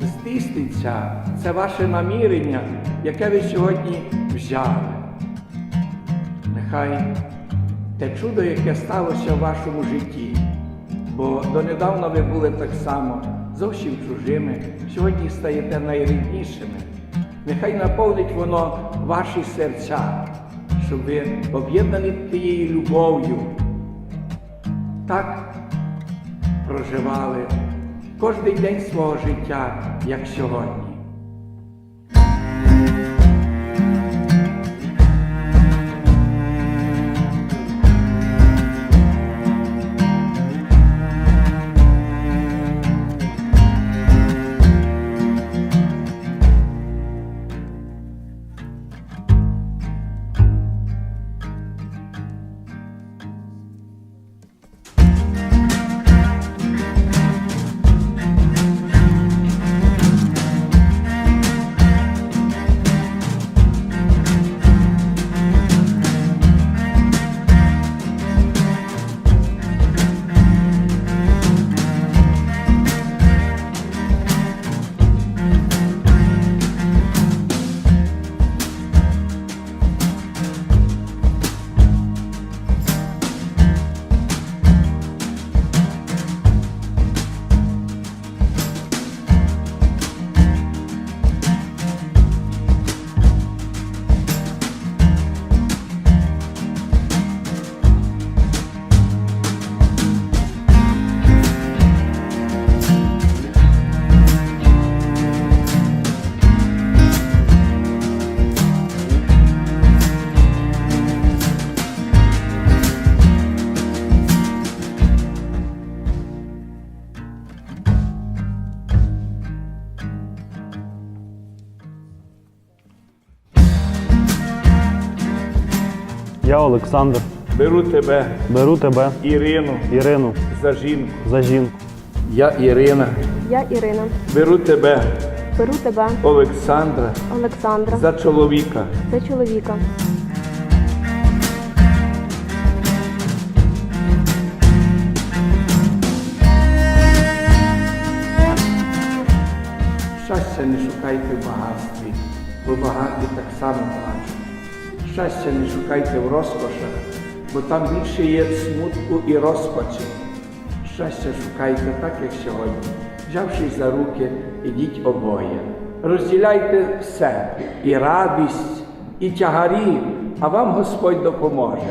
здійсниться. Це ваше намірення, яке ви сьогодні взяли. Нехай те чудо, яке сталося в вашому житті, бо донедавна ви були так само зовсім чужими, сьогодні стаєте найріднішими. Нехай наповнить воно ваші серця, щоб ви об'єднані тією любов'ю, так проживали кожний день свого життя, як сьогодні. Я Олександр. Беру тебе, Беру тебе, Ірину, Ірину, за жінку. за жінку. Я Ірина. Я Ірина. Беру тебе, Беру тебе, Олександра, Олександра, за чоловіка. за чоловіка. Щастя не шукайте в багатстві, бо багаті так само плачуть. Щастя не шукайте в розкошах, бо там більше є смутку і розпачі. Щастя шукайте так, як сьогодні, взявшись за руки, ідіть обоє. Розділяйте все, і радість, і тягарі, а вам Господь допоможе.